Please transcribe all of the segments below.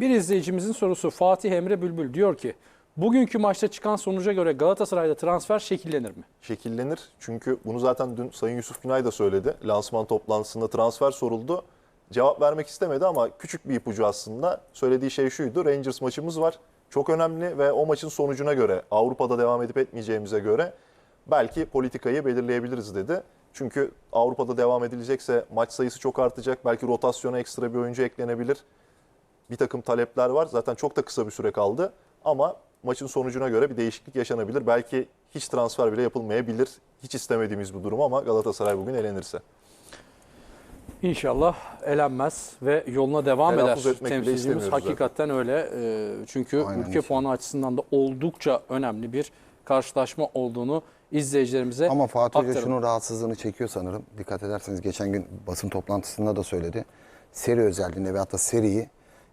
Bir izleyicimizin sorusu Fatih Emre Bülbül diyor ki bugünkü maçta çıkan sonuca göre Galatasaray'da transfer şekillenir mi? şekillenir. Çünkü bunu zaten dün Sayın Yusuf Günay da söyledi. Lansman toplantısında transfer soruldu. Cevap vermek istemedi ama küçük bir ipucu aslında. Söylediği şey şuydu. Rangers maçımız var. Çok önemli ve o maçın sonucuna göre Avrupa'da devam edip etmeyeceğimize göre belki politikayı belirleyebiliriz dedi. Çünkü Avrupa'da devam edilecekse maç sayısı çok artacak. Belki rotasyona ekstra bir oyuncu eklenebilir. Bir takım talepler var. Zaten çok da kısa bir süre kaldı. Ama maçın sonucuna göre bir değişiklik yaşanabilir. Belki hiç transfer bile yapılmayabilir. Hiç istemediğimiz bir durum ama Galatasaray bugün elenirse. İnşallah elenmez ve yoluna devam Telaffuz eder. Temsilcimiz istemiyoruz zaten. hakikaten öyle. Ee, Çünkü Aynen ülke puanı açısından da oldukça önemli bir karşılaşma olduğunu izleyicilerimize Ama Fatih Hoca aktaralım. şunun rahatsızlığını çekiyor sanırım. Dikkat ederseniz geçen gün basın toplantısında da söyledi. Seri özelliğinde veyahut da seriyi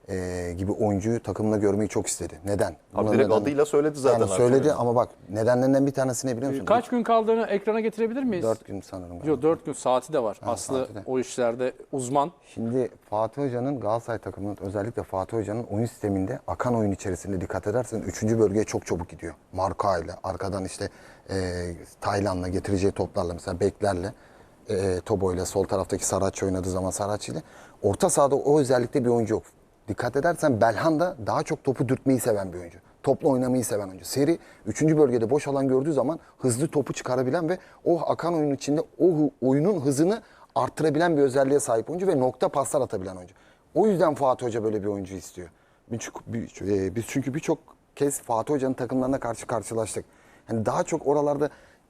e, gibi oyuncuyu takımında görmeyi çok istedi. Neden? Abi Buna direkt neden- adıyla söyledi zaten. Yani artık. söyledi ama bak nedenlerinden bir tanesi ne biliyor musun? Kaç gün kaldığını ekrana getirebilir miyiz? Dört gün sanırım. galiba. Yok 4 gün saati de var. Aslı saati de. o işlerde uzman. Şimdi Fatih Hoca'nın Galatasaray takımının özellikle Fatih Hoca'nın oyun sisteminde akan oyun içerisinde dikkat edersen 3. bölgeye çok çabuk gidiyor. Marka ile arkadan işte e, Taylan'la getireceği toplarla mesela beklerle e, Tobo ile sol taraftaki Saratçı oynadığı zaman Saratçı ile orta sahada o özellikle bir oyuncu yok. Dikkat edersen Belhanda daha çok topu dürtmeyi seven bir oyuncu. Topla oynamayı seven oyuncu. Seri 3. bölgede boş alan gördüğü zaman hızlı topu çıkarabilen ve o akan oyunun içinde o oyunun hızını arttırabilen bir özelliğe sahip oyuncu ve nokta paslar atabilen oyuncu. O yüzden Fatih Hoca böyle bir oyuncu istiyor. E, Biz çünkü birçok kez Fatih Hoca'nın takımlarına karşı karşılaştık. Yani daha çok oralarda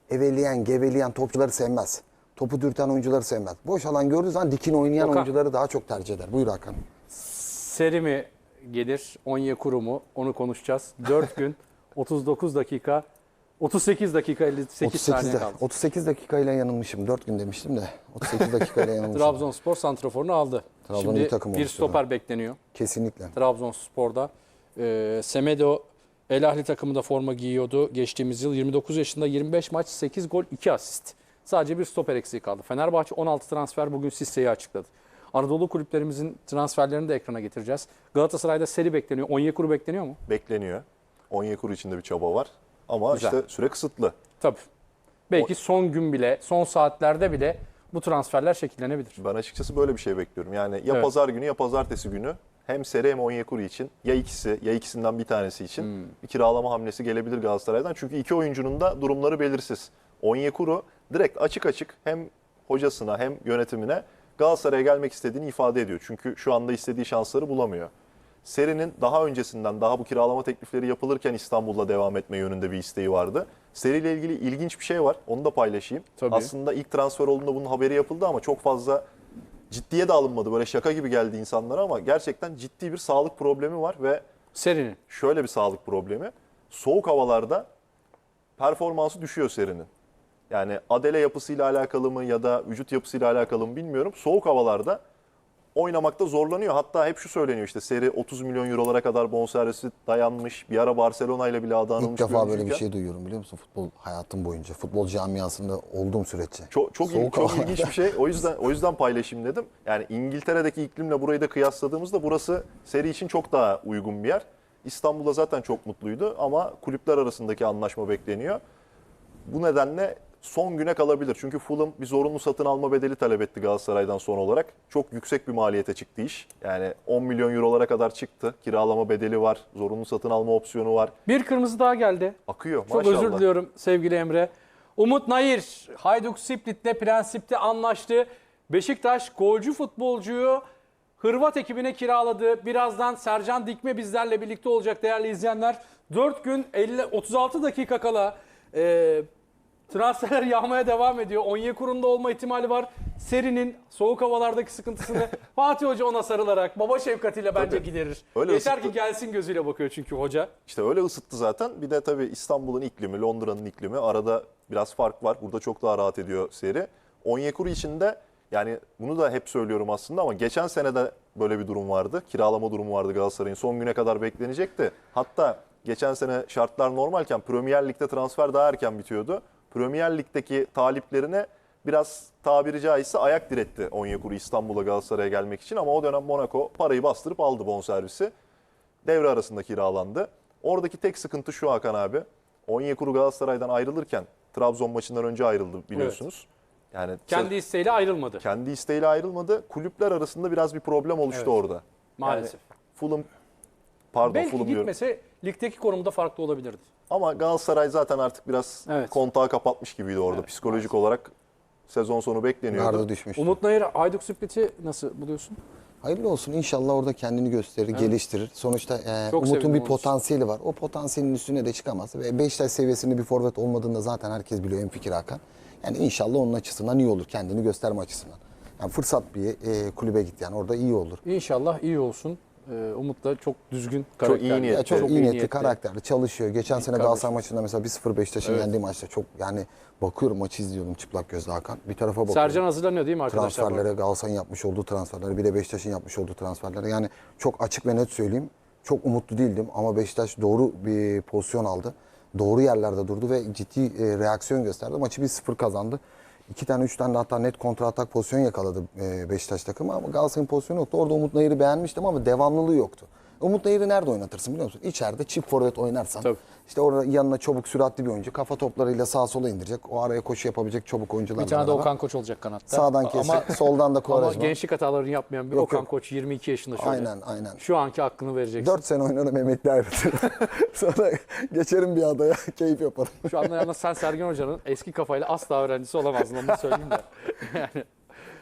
eveleyen, geveleyen topçuları sevmez. Topu dürten oyuncuları sevmez. Boş alan gördüğü zaman dikin oynayan Okan. oyuncuları daha çok tercih eder. Buyur Hakan. Seri mi gelir, Onyekuru mu? Onu konuşacağız. 4 gün, 39 dakika, 38 dakika 58 saniye 38'de, kaldı. 38 dakikayla yanılmışım. 4 gün demiştim de. 38 dakikayla yanılmışım. Trabzonspor santraforunu aldı. Trabzon Şimdi iyi takım bir oluştu stoper bekleniyor Kesinlikle. Trabzonspor'da. Ee, Semedo El Ahli takımında forma giyiyordu geçtiğimiz yıl. 29 yaşında 25 maç 8 gol 2 asist. Sadece bir stoper eksiği kaldı. Fenerbahçe 16 transfer bugün Sisse'yi açıkladı. Anadolu kulüplerimizin transferlerini de ekrana getireceğiz. Galatasaray'da seri bekleniyor. Onyekuru bekleniyor mu? Bekleniyor. Onyekuru için de bir çaba var. Ama Güzel. işte süre kısıtlı. Tabii. Belki son gün bile, son saatlerde bile bu transferler şekillenebilir. Ben açıkçası böyle bir şey bekliyorum. Yani ya Evet. pazar günü ya pazartesi günü hem Seri hem Onyekuru için ya ikisi ya ikisinden bir tanesi için Hmm. bir kiralama hamlesi gelebilir Galatasaray'dan. Çünkü iki oyuncunun da durumları belirsiz. Onyekuru direkt açık açık hem hocasına hem yönetimine Galatasaray'a gelmek istediğini ifade ediyor. Çünkü şu anda istediği şansları bulamıyor. Seri'nin daha öncesinden daha bu kiralama teklifleri yapılırken İstanbul'da devam etme yönünde bir isteği vardı. Seri ile ilgili ilginç bir şey var. Onu da paylaşayım. Tabii. Aslında ilk transfer olduğunda bunun haberi yapıldı ama çok fazla ciddiye de alınmadı. Böyle şaka gibi geldi insanlara ama gerçekten ciddi bir sağlık problemi var ve Serinin. şöyle bir sağlık problemi. Soğuk havalarda performansı düşüyor serinin. Yani adele yapısıyla alakalı mı ya da vücut yapısıyla alakalı mı bilmiyorum. Soğuk havalarda oynamakta zorlanıyor. Hatta hep şu söyleniyor işte seri 30 milyon eurolara kadar bonservisi dayanmış. Bir ara Barcelona ile bile adı İlk anılmış defa böyle bir şey duyuyorum biliyor musun futbol hayatım boyunca. Futbol camiasında olduğum süreçte. Çok çok, il- Soğuk çok havalarda. ilginç bir şey. O yüzden o yüzden paylaşayım dedim. Yani İngiltere'deki iklimle burayı da kıyasladığımızda burası seri için çok daha uygun bir yer. İstanbul'da zaten çok mutluydu ama kulüpler arasındaki anlaşma bekleniyor. Bu nedenle son güne kalabilir. Çünkü Fulham bir zorunlu satın alma bedeli talep etti Galatasaray'dan son olarak. Çok yüksek bir maliyete çıktı iş. Yani 10 milyon eurolara kadar çıktı. Kiralama bedeli var, zorunlu satın alma opsiyonu var. Bir kırmızı daha geldi. Akıyor Çok maşallah. özür diliyorum sevgili Emre. Umut Nayir, Hayduk Split'le prensipte anlaştı. Beşiktaş golcü futbolcuyu Hırvat ekibine kiraladı. Birazdan Sercan Dikme bizlerle birlikte olacak değerli izleyenler. 4 gün 50, 36 dakika kala e, transferler yağmaya devam ediyor. Onyekuru'nun da olma ihtimali var. Seri'nin soğuk havalardaki sıkıntısını Fatih Hoca ona sarılarak baba şefkatiyle bence Tabii. giderir. Öyle Yeter ısıttı. ki gelsin gözüyle bakıyor çünkü hoca. İşte öyle ısıttı zaten. Bir de tabii İstanbul'un iklimi, Londra'nın iklimi arada biraz fark var. Burada çok daha rahat ediyor seri. Onyekuru için de yani bunu da hep söylüyorum aslında ama geçen sene de böyle bir durum vardı. Kiralama durumu vardı Galatasaray'ın. Son güne kadar beklenecekti. Hatta geçen sene şartlar normalken Premier Lig'de transfer daha erken bitiyordu. Premier Lig'deki taliplerine biraz tabiri caizse ayak diretti Onyekuru İstanbul'a Galatasaray'a gelmek için ama o dönem Monaco parayı bastırıp aldı bonservisi. devre arasında kiralandı. Oradaki tek sıkıntı şu Hakan abi. Onyekuru Galatasaray'dan ayrılırken Trabzon maçından önce ayrıldı biliyorsunuz. Yani Kendi isteğiyle ayrılmadı. kendi isteğiyle ayrılmadı. Kulüpler arasında biraz bir problem oluştu Evet. orada. Maalesef. Yani Fulham pardon Belki Fulham diyorum. gitmese ligdeki konumda farklı olabilirdi. Ama Galatasaray zaten artık biraz Evet. kontağı kapatmış gibiydi orada. Evet, Psikolojik olarak sezon sonu bekleniyordu. Garda düşmüş. Umut Nayır Hayduk Split'i nasıl buluyorsun? Hayırlı olsun. İnşallah orada kendini gösterir, geliştirir. Sonuçta e, Çok Umut'un sevindim bir onun için. potansiyeli var. O potansiyelin üstüne de çıkamaz. Ve Beşiktaş seviyesinde bir forvet olmadığında zaten herkes biliyor en fikir Hakan. Yani inşallah onun açısından iyi olur. Kendini gösterme açısından. Yani fırsat bir e, kulübe gitti yani orada iyi olur. İnşallah iyi olsun. Ee, Umut da çok düzgün Çok iyi karakterli. niyetli. Ya çok, Çok iyi niyetli. karakterli, çalışıyor. Geçen sene kardeşim. Galatasaray maçında mesela 1-0 Beşiktaş'ın Evet. yendiği maçta çok yani bakıyorum maçı izliyordum çıplak gözle Hakan. Bir tarafa bakıyorum. Sercan hazırlanıyor değil mi arkadaşlar? transferlere Galatasaray'ın yapmış olduğu transferlere bir de Beşiktaş'ın yapmış olduğu transferlere yani çok açık ve net söyleyeyim çok umutlu değildim ama Beşiktaş doğru bir pozisyon aldı. Doğru yerlerde durdu ve ciddi e, reaksiyon gösterdi. Maçı 1-0 kazandı. İki tane, üç tane hatta net kontra atak pozisyon yakaladı e, Beşiktaş takımı ama Galatasaray'ın pozisyonu yoktu. Orada Umut Nayır'ı beğenmiştim ama devamlılığı yoktu. Umut Nayır'ı nerede oynatırsın biliyor musun? İçeride çift forvet oynarsan. Tabii. İşte orada yanına çabuk süratli bir oyuncu. Kafa toplarıyla sağa sola indirecek. O araya koşu yapabilecek çabuk oyuncular. Bir tane de Okan Koç olacak kanatta. Sağdan kesik, Ama, soldan da ama Quaresma. gençlik hatalarını yapmayan bir Yok, Okan yok. Koç 22 yaşında şöyle. Aynen, aynen. Şu anki hakkını vereceksin. 4 sene oynarım emekli ayrıtırım. Sonra geçerim bir adaya keyif yaparım. Şu anda yalnız sen Sergen Hoca'nın eski kafayla asla öğrencisi olamazdın onu söyleyeyim de. yani,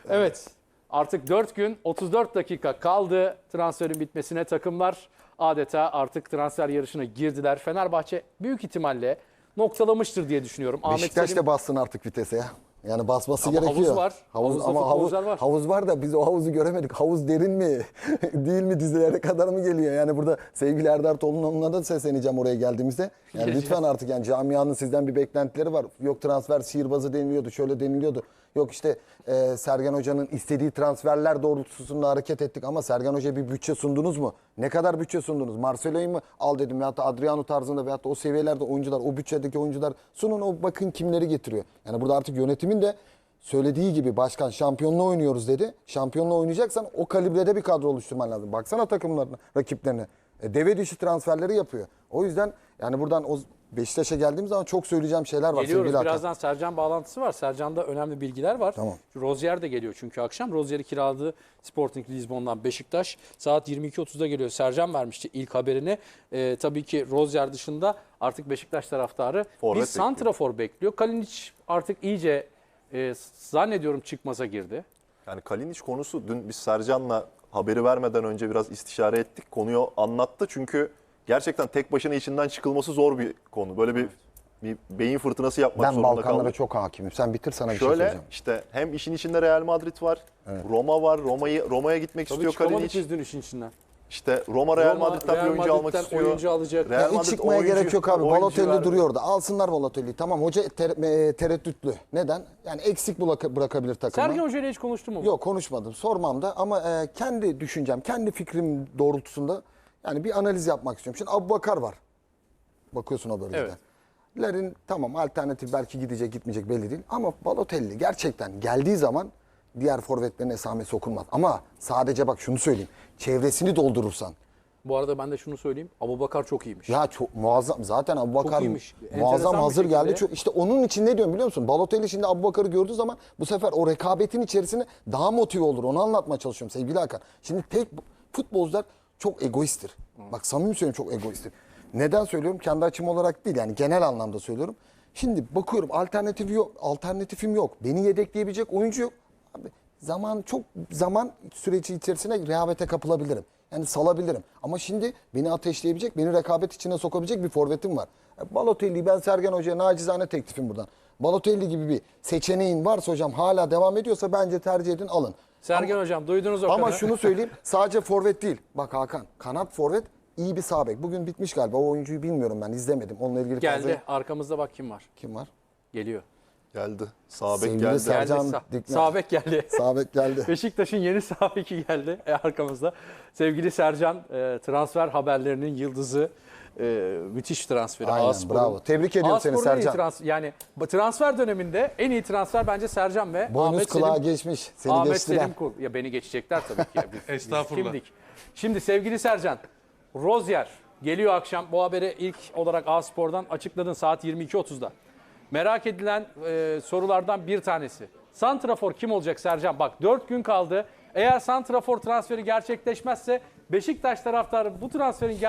evet artık 4 gün 34 dakika kaldı transferin bitmesine takımlar adeta artık transfer yarışına girdiler. Fenerbahçe büyük ihtimalle noktalamıştır diye düşünüyorum. Beşiktaş da bassın artık vitese ya. Yani basması Ama gerekiyor. havuz var. Havuz, Havuzda ama havuz, var. havuz var da biz o havuzu göremedik. Havuz derin mi? Değil mi? Dizilere kadar mı geliyor? Yani burada sevgili Erdar Tolun'la da sesleneceğim oraya geldiğimizde. Yani lütfen artık yani camianın sizden bir beklentileri var. Yok transfer sihirbazı deniliyordu, şöyle deniliyordu. Yok işte e, Sergen Hoca'nın istediği transferler doğrultusunda hareket ettik ama Sergen Hoca bir bütçe sundunuz mu? Ne kadar bütçe sundunuz? Marcelo'yu mu al dedim veyahut da Adriano tarzında veyahut da o seviyelerde oyuncular, o bütçedeki oyuncular sunun o bakın kimleri getiriyor. Yani burada artık yönetimin de söylediği gibi başkan şampiyonluğu oynuyoruz dedi. Şampiyonluğu oynayacaksan o kalibrede bir kadro oluşturman lazım. Baksana takımlarına, rakiplerine. E, deve dişi transferleri yapıyor. O yüzden yani buradan o Beşiktaş'a geldiğim zaman çok söyleyeceğim şeyler var. Geliyoruz. Hakan. Birazdan Sercan bağlantısı var. Sercan'da önemli bilgiler var. Tamam. Rozier de geliyor çünkü akşam. Rozier'i kiraladı Sporting Lisbon'dan Beşiktaş. Saat 22.30'da geliyor. Sercan vermişti ilk haberini. Ee, tabii ki Rozier dışında artık Beşiktaş taraftarı Forvet bir santrafor bekliyor. Kalinic artık iyice e, zannediyorum çıkmaza girdi. Yani Kalinic konusu dün biz Sercan'la haberi vermeden önce biraz istişare ettik. Konuyu anlattı çünkü gerçekten tek başına içinden çıkılması zor bir konu. Böyle bir bir beyin fırtınası yapmak Ben zorunda Balkanlara kaldık. çok hakimim. Sen bitir sana bir şey Şöyle söyleyeceğim. işte hem işin içinde Real Madrid var, Roma var. Roma'yı Roma'ya gitmek Tabii istiyor çıkamadık Kalinic. biz dün işin içinden. İşte Roma Real Roma, Madrid'den Real bir oyuncu almak Madrid'den istiyor. oyuncu alacak. Real Ya hiç Madrid çıkmaya oyuncu- gerek yok abi. oyuncu Balotelli verdi. duruyordu. Alsınlar Balotelli'yi. Tamam hoca ter- e, tereddütlü. Neden? Yani eksik bırak- bırakabilir takımı. Sergen Hoca ile hiç konuştu mu? Yok konuşmadım. Sormam da ama e, kendi düşüncem, kendi fikrim doğrultusunda yani bir analiz yapmak istiyorum. Şimdi Abu Bakar var. Bakıyorsun o bölgede. Evet. Larin tamam alternatif belki gidecek gitmeyecek belli değil. Ama Balotelli gerçekten geldiği zaman diğer forvetlerin esamesi okunmaz. Ama sadece bak şunu söyleyeyim. Çevresini doldurursan. Bu arada ben de şunu söyleyeyim. Abubakar çok iyiymiş. Ya çok muazzam. Zaten Abu Bakar iyiymiş. Enteresan muazzam bir hazır şekilde. geldi. Çok, işte onun için ne diyorum biliyor musun? Balotelli şimdi Abu Bakar'ı gördüğü zaman bu sefer o rekabetin içerisine daha motive olur. Onu anlatmaya çalışıyorum sevgili Hakan. Şimdi tek futbolcular çok egoisttir. Bak samimi söylüyorum çok egoisttir. Neden söylüyorum? Kendi açım olarak değil yani genel anlamda söylüyorum. Şimdi bakıyorum alternatif yok, alternatifim yok. Beni yedekleyebilecek oyuncu yok. Abi, zaman çok zaman süreci içerisine rehavete kapılabilirim. Yani salabilirim. Ama şimdi beni ateşleyebilecek, beni rekabet içine sokabilecek bir forvetim var. E, Balotelli'yi ben Sergen Hoca'ya nacizane teklifim buradan. Balotelli gibi bir seçeneğin varsa hocam hala devam ediyorsa bence tercih edin alın. Sergen Hocam duydunuz o Ama kadar. şunu söyleyeyim sadece forvet değil. Bak Hakan kanat forvet iyi bir sağ bek. Bugün bitmiş galiba o oyuncuyu bilmiyorum ben izlemedim. Onunla ilgili Geldi. fazla... Arkamızda bak kim var. Kim var? Geliyor. Geldi. Sağ bek Sevgili geldi. Ser- Sercan geldi. Sağ, Dikmen. sağ bek geldi. Sağ bek geldi. Beşiktaş'ın yeni sağ beki geldi e, arkamızda. Sevgili Sercan e, transfer haberlerinin yıldızı e, müthiş transferi. Aynen Ağspor'un. bravo. Tebrik ediyorum Ağspor'un seni Sercan. Trans, yani transfer döneminde en iyi transfer bence Sercan ve Boynuz Ahmet kulağa Selim. geçmiş. Seni Ahmet geçtiler. Selim Kul. Ya beni geçecekler tabii ki. Ya. Biz, Estağfurullah. Biz? Şimdi sevgili Sercan, Rozier geliyor akşam. Bu haberi ilk olarak A-Spor'dan açıkladın saat 22.30'da. Merak edilen e, sorulardan bir tanesi. Santrafor kim olacak Sercan? Bak 4 gün kaldı. Eğer Santrafor transferi gerçekleşmezse Beşiktaş taraftarı bu transferin gerçekleşmesi